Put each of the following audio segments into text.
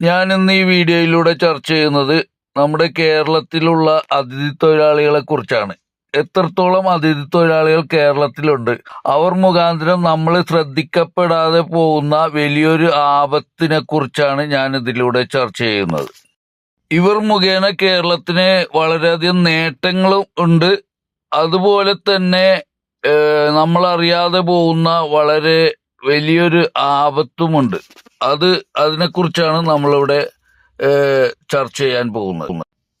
ഞാൻ ഇന്ന് ഈ വീഡിയോയിലൂടെ ചർച്ച ചെയ്യുന്നത് നമ്മുടെ കേരളത്തിലുള്ള അതിഥി തൊഴിലാളികളെ കുറിച്ചാണ്. എത്രത്തോളം അതിഥി തൊഴിലാളികൾ കേരളത്തിലുണ്ട് അവർ മുഖാന്തരം നമ്മൾ ശ്രദ്ധിക്കപ്പെടാതെ പോകുന്ന വലിയൊരു ആപത്തിനെ കുറിച്ചാണ് ഞാൻ ഇതിലൂടെ ചർച്ച ചെയ്യുന്നത്. ഇവർ മുഖേന കേരളത്തിന് വളരെയധികം നേട്ടങ്ങളും ഉണ്ട്. അതുപോലെ തന്നെ നമ്മൾ നമ്മളറിയാതെ പോകുന്ന വളരെ വലിയൊരു ആപത്തുമുണ്ട്. അത് അതിനെക്കുറിച്ചാണ് നമ്മളിവിടെ ഏഹ്, ചർച്ച ചെയ്യാൻ പോകുന്നത്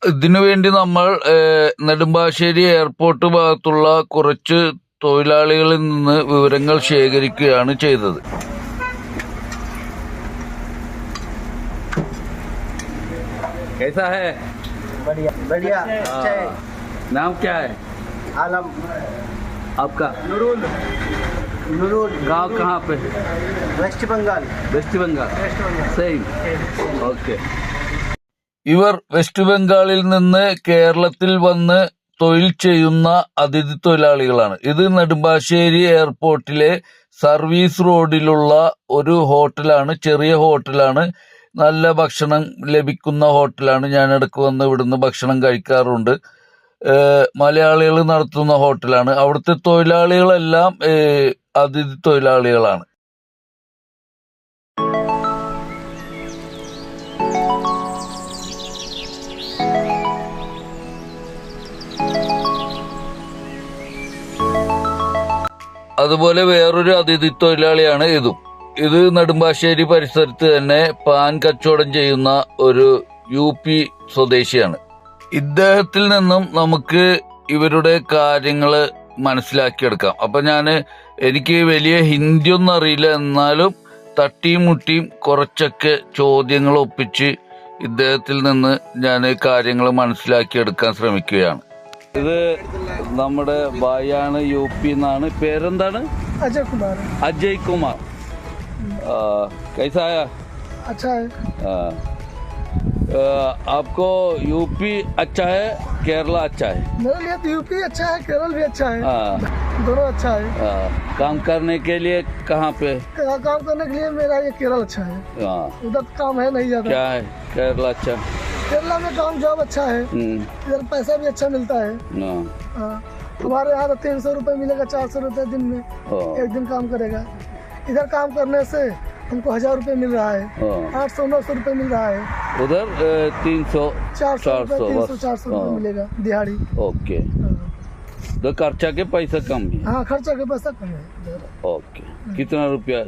ഇതിനു വേണ്ടി നമ്മൾ ഏഹ്, നെടുമ്പാശ്ശേരി എയർപോർട്ട് ഭാഗത്തുള്ള കുറച്ച് തൊഴിലാളികളിൽ നിന്ന് വിവരങ്ങൾ ശേഖരിക്കുകയാണ് ചെയ്തത് कैसा है बढ़िया बढ़िया अच्छा है नाम क्या है आलम आपका नूरुल नूरुल गांव कहाँ पे waste Bengal west Bengal waste Bengal same okay ഇവർ വെസ്റ്റ് ബംഗാളിൽ നിന്ന് കേരളത്തിൽ വന്ന് തൊഴിൽ ചെയ്യുന്ന അതിഥി തൊഴിലാളികളാണ് ഇത് നെടുമ്പാശ്ശേരി എയർപോർട്ടിലെ സർവീസ് റോഡിലുള്ള ഒരു ഹോട്ടലാണ് ചെറിയ ഹോട്ടലാണ് നല്ല ഭക്ഷണം ലഭിക്കുന്ന ഹോട്ടലാണ് ഞാൻ ഇടയ്ക്ക് വന്ന് ഇവിടുന്ന് ഭക്ഷണം കഴിക്കാറുണ്ട് ഏഹ് മലയാളികൾ നടത്തുന്ന ഹോട്ടലാണ് അവിടുത്തെ തൊഴിലാളികളെല്ലാം ഏഹ് അതിഥി തൊഴിലാളികളാണ്. അതുപോലെ വേറൊരു അതിഥി തൊഴിലാളിയാണ് ഇതും. ഇത് നെടുമ്പാശ്ശേരി പരിസരത്ത് തന്നെ പാൻ കച്ചവടം ചെയ്യുന്ന ഒരു യു പി സ്വദേശിയാണ്. ഇദ്ദേഹത്തിൽ നിന്നും നമുക്ക് ഇവരുടെ കാര്യങ്ങൾ മനസ്സിലാക്കിയെടുക്കാം. അപ്പൊ ഞാൻ എനിക്ക് വലിയ ഹിന്ദി ഒന്നും അറിയില്ല എന്നാലും തട്ടിയും മുട്ടിയും കുറച്ചൊക്കെ ചോദ്യങ്ങൾ ഒപ്പിച്ച് ഇദ്ദേഹത്തിൽ നിന്ന് ഞാൻ കാര്യങ്ങൾ മനസ്സിലാക്കിയെടുക്കാൻ ശ്രമിക്കുകയാണ് ഇത് നമ്മുടെ ബായാണ് യു പി എന്നാണ് പേരെന്താണ് अजय कुमार अजय कुमार आ, कैसा है अच्छा है आ, आ, आपको यूपी अच्छा है केरला अच्छा है मेरे लिए तो यूपी अच्छा है केरल भी अच्छा है आ, दोनों अच्छा है। आ, काम करने के लिए कहाँ पे? का- काम करने के लिए मेरा ये केरल अच्छा है। उधर काम है नहीं ज़्यादा। क्या है? केरला अच्छा? केरला में काम जॉब अच्छा है। हम्म, इधर पैसा भी अच्छा मिलता है। हाँ। हमारे यहाँ तो तीन सौ रुपये मिलेगा चार सौ रुपये दिन में। एक दिन काम करेगा। इधर काम करने से हमको हज़ार रुपये मिल रहा है। आठ सौ नौ सौ रुपये मिल रहा है। उधर तीन सौ चार सौ चार सौ चार सौ हाँ। मिलेगा दिहाड़ी। ओके। हाँ। तो खर्चा के पैसा कम है। हाँ खर्चा के पैसा कम है। ओके। कितना रुपया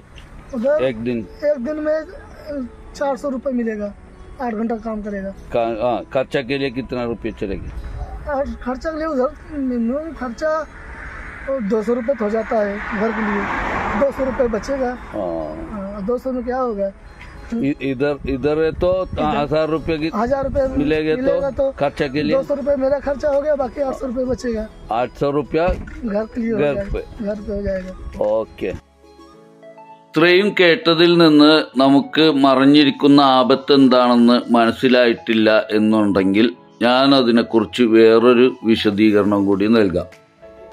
एक दिन? एक दिन में चार सौ रुपये मिलेगा। आठ घंटा काम करेगा। का, हाँ, खर्चा के लिए कितना रुपये चलेगा? और खर्चा के लिए उधर मिनिमम खर्चा दो सौ रुपये तो हो जाता है घर के लिए। दो सौ रुपये बचेगा। हाँ दो सौ में क्या होगा? इधर इधर है तो हजार रुपए की हजार रुपये मिलेगा मिलेगा तो खर्चा के दो लिए सौ रुपये मेरा खर्चा हो गया बाकी आठ सौ रुपये बचेगा आठ सौ रुपया घर के लिए हो घर जाएगा पे। घर पे हो जाएगा ഓക്കെ ഇത്രയും കേട്ടതിൽ നിന്ന് നമുക്ക് മറിഞ്ഞിരിക്കുന്ന ആപത്ത് എന്താണെന്ന് മനസ്സിലായിട്ടില്ല എന്നുണ്ടെങ്കിൽ ഞാൻ അതിനെക്കുറിച്ച് വേറൊരു വിശദീകരണം കൂടി നൽകാം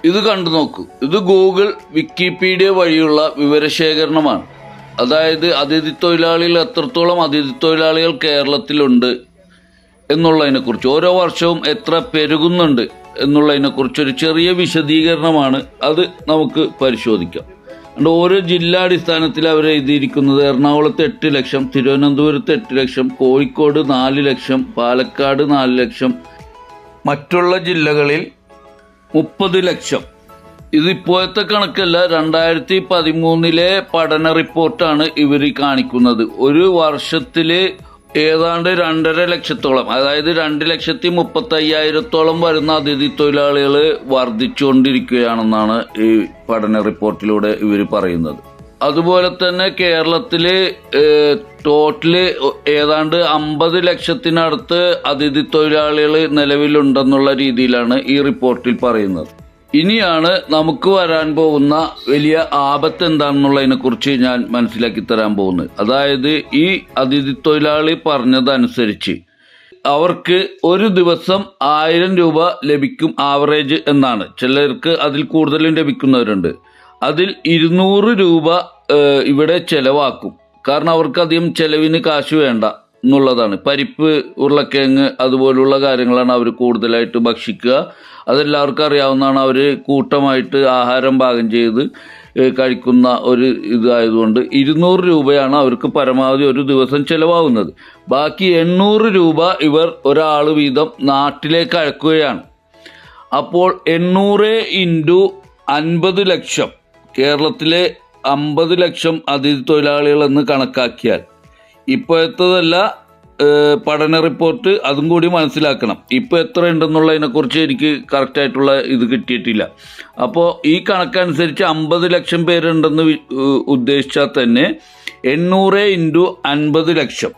ഇത് കണ്ടു നോക്കൂ ഇത് ഗൂഗിൾ വിക്കിപീഡിയ വഴിയുള്ള വിവരശേഖരണമാണ് അതായത് അതിഥി തൊഴിലാളികൾ എത്രത്തോളം അതിഥി തൊഴിലാളികൾ കേരളത്തിലുണ്ട് എന്നുള്ളതിനെക്കുറിച്ച് ഓരോ വർഷവും എത്ര പെരുകുന്നുണ്ട് എന്നുള്ളതിനെക്കുറിച്ച് ഒരു ചെറിയ വിശദീകരണമാണ് അത് നമുക്ക് പരിശോധിക്കാം. അതുകൊണ്ട് ഓരോ ജില്ലാടിസ്ഥാനത്തിൽ അവർ എഴുതിയിരിക്കുന്നത് എറണാകുളത്ത് എട്ട് ലക്ഷം തിരുവനന്തപുരത്ത് എട്ട് ലക്ഷം കോഴിക്കോട് നാല് ലക്ഷം പാലക്കാട് നാല് ലക്ഷം മറ്റുള്ള ജില്ലകളിൽ മുപ്പത് ലക്ഷം. ഇത് ഇപ്പോഴത്തെ കണക്കല്ല രണ്ടായിരത്തി പതിമൂന്നിലെ പഠന റിപ്പോർട്ടാണ് ഇവർ കാണിക്കുന്നത്. ഒരു വർഷത്തിൽ ഏതാണ്ട് രണ്ടര ലക്ഷത്തോളം അതായത് രണ്ട് ലക്ഷത്തി മുപ്പത്തി അയ്യായിരത്തോളം വരുന്ന അതിഥി തൊഴിലാളികൾ വർദ്ധിച്ചുകൊണ്ടിരിക്കുകയാണെന്നാണ് ഈ പഠന റിപ്പോർട്ടിലൂടെ ഇവർ പറയുന്നത്. അതുപോലെ തന്നെ കേരളത്തിൽ ഏഹ്, ടോട്ടൽ ഏതാണ്ട് അമ്പത് ലക്ഷത്തിനടുത്ത് അതിഥി തൊഴിലാളികൾ നിലവിലുണ്ടെന്നുള്ള രീതിയിലാണ് ഈ റിപ്പോർട്ടിൽ പറയുന്നത്. ഇനിയാണ് നമുക്ക് വരാൻ പോകുന്ന വലിയ ആപത്ത് എന്താണെന്നുള്ളതിനെ കുറിച്ച് ഞാൻ മനസ്സിലാക്കി തരാൻ പോകുന്നത്. അതായത് ഈ അതിഥി തൊഴിലാളി പറഞ്ഞതനുസരിച്ച് അവർക്ക് ഒരു ദിവസം ആയിരം രൂപ ലഭിക്കും ആവറേജ് എന്നാണ്. ചിലർക്ക് അതിൽ കൂടുതലും ലഭിക്കുന്നവരുണ്ട്. അതിൽ ഇരുന്നൂറ് രൂപ ഇവിടെ ചെലവാക്കും. കാരണം അവർക്ക് അധികം ചെലവിന് കാശ് വേണ്ട. എന്നുള്ളതാണ്. പരിപ്പ് ഉരുളക്കിഴങ്ങ് അതുപോലുള്ള കാര്യങ്ങളാണ് അവർ കൂടുതലായിട്ട് ഭക്ഷിക്കുക. അതെല്ലാവർക്കും അറിയാവുന്നതാണ് അവർ കൂട്ടമായിട്ട് ആഹാരം പാകം ചെയ്ത് കഴിക്കുന്ന ഒരു ഇതായതുകൊണ്ട് ഇരുന്നൂറ് രൂപയാണ് അവർക്ക് പരമാവധി ഒരു ദിവസം ചിലവാകുന്നത്. ബാക്കി എണ്ണൂറ് രൂപ ഇവർ ഒരാൾ വീതം നാട്ടിലേക്ക് അയക്കുകയാണ്. അപ്പോൾ എണ്ണൂറ് ഇന്റു അൻപത് ലക്ഷം കേരളത്തിലെ അമ്പത് ലക്ഷം അതിഥി തൊഴിലാളികളെന്ന് കണക്കാക്കിയാൽ ഇപ്പോഴത്തതല്ല പഠന റിപ്പോർട്ട് അതും കൂടി മനസ്സിലാക്കണം. ഇപ്പോൾ എത്ര ഉണ്ടെന്നുള്ളതിനെക്കുറിച്ച് എനിക്ക് കറക്റ്റായിട്ടുള്ള ഇത് കിട്ടിയിട്ടില്ല. അപ്പോൾ ഈ കണക്കനുസരിച്ച് അമ്പത് ലക്ഷം പേരുണ്ടെന്ന് ഉദ്ദേശിച്ചാൽ തന്നെ എണ്ണൂറ് ഇന്റു അൻപത് ലക്ഷം.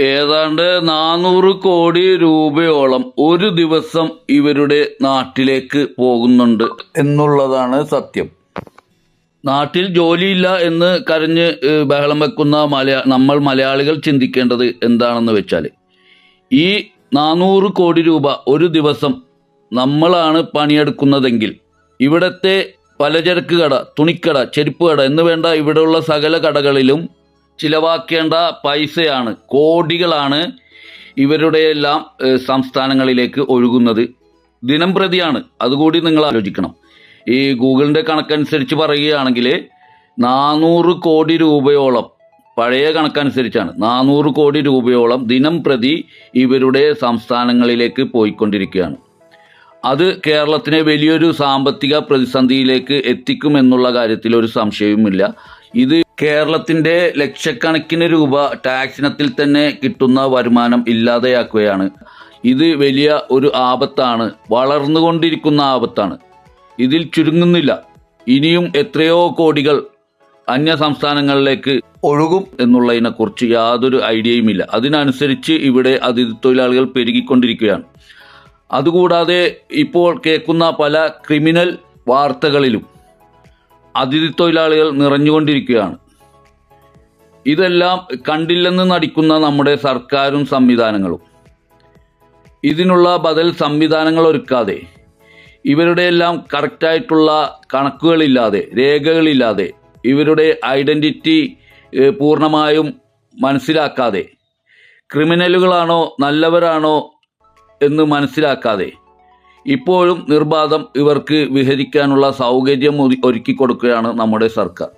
ഏതാണ്ട് നാനൂറ് കോടി രൂപയോളം ഒരു ദിവസം ഇവരുടെ നാട്ടിലേക്ക് പോകുന്നുണ്ട് എന്നുള്ളതാണ് സത്യം. നാട്ടിൽ ജോലിയില്ല എന്ന് കരഞ്ഞ് ബഹളം വെക്കുന്ന മലയാ നമ്മൾ മലയാളികൾ ചിന്തിക്കേണ്ടത് എന്താണെന്ന് വെച്ചാൽ ഈ നാനൂറ് കോടി രൂപ ഒരു ദിവസം നമ്മളാണ് പണിയെടുക്കുന്നതെങ്കിൽ ഇവിടത്തെ പലചരക്ക് കട തുണിക്കട ചെരുപ്പ് കട എന്ന് വേണ്ട ഇവിടെയുള്ള സകല കടകളിലും ചിലവാക്കേണ്ട പൈസയാണ് കോടികളാണ് ഇവരുടെ എല്ലാം സംസ്ഥാനങ്ങളിലേക്ക് ഒഴുകുന്നത്. ദിനം പ്രതിയാണ്. അതുകൂടി നിങ്ങൾ ആലോചിക്കണം. ഈ ഗൂഗിളിന്റെ കണക്കനുസരിച്ച് പറയുകയാണെങ്കിൽ നാനൂറ് കോടി രൂപയോളം പഴയ കണക്കനുസരിച്ചാണ് നാനൂറ് കോടി രൂപയോളം ദിനം പ്രതി ഇവരുടെ സംസ്ഥാനങ്ങളിലേക്ക് പോയിക്കൊണ്ടിരിക്കുകയാണ്. അത് കേരളത്തിനെ വലിയൊരു സാമ്പത്തിക പ്രതിസന്ധിയിലേക്ക് എത്തിക്കുമെന്നുള്ള കാര്യത്തിൽ ഒരു സംശയവുമില്ല. ഇത് കേരളത്തിന്റെ ലക്ഷക്കണക്കിന് രൂപ ടാക്സിനത്തിൽ തന്നെ കിട്ടുന്ന വരുമാനം ഇല്ലാതെയാക്കുകയാണ്. ഇത് വലിയ ഒരു ആപത്താണ് വളർന്നുകൊണ്ടിരിക്കുന്ന ആപത്താണ്. ഇതിൽ ചുരുങ്ങുന്നില്ല. ഇനിയും എത്രയോ കോടികൾ അന്യ സംസ്ഥാനങ്ങളിലേക്ക് ഒഴുകും എന്നുള്ളതിനെക്കുറിച്ച് യാതൊരു ഐഡിയയുമില്ല അതിനനുസരിച്ച് ഇവിടെ അതിഥി തൊഴിലാളികൾ പെരുകിക്കൊണ്ടിരിക്കുകയാണ്. അതുകൂടാതെ ഇപ്പോൾ കേൾക്കുന്ന പല ക്രിമിനൽ വാർത്തകളിലും അതിഥി തൊഴിലാളികൾ നിറഞ്ഞുകൊണ്ടിരിക്കുകയാണ്. ഇതെല്ലാം കണ്ടില്ലെന്ന് നടിക്കുന്ന നമ്മുടെ സർക്കാരും സംവിധാനങ്ങളും. ഇതിനുള്ള ബദൽ സംവിധാനങ്ങൾ ഒരുക്കാതെ ഇവരുടെ എല്ലാം കറക്റ്റായിട്ടുള്ള കണക്കുകളില്ലാതെ രേഖകളില്ലാതെ ഇവരുടെ ഐഡന്റിറ്റി പൂർണമായും മനസ്സിലാക്കാതെ ക്രിമിനലുകളാണോ നല്ലവരാണോ എന്ന് മനസ്സിലാക്കാതെ ഇപ്പോഴും നിർബാധം ഇവർക്ക് വിഹരിക്കാനുള്ള സൗകര്യം ഒരുക്കി കൊടുക്കുകയാണ് നമ്മുടെ സർക്കാർ.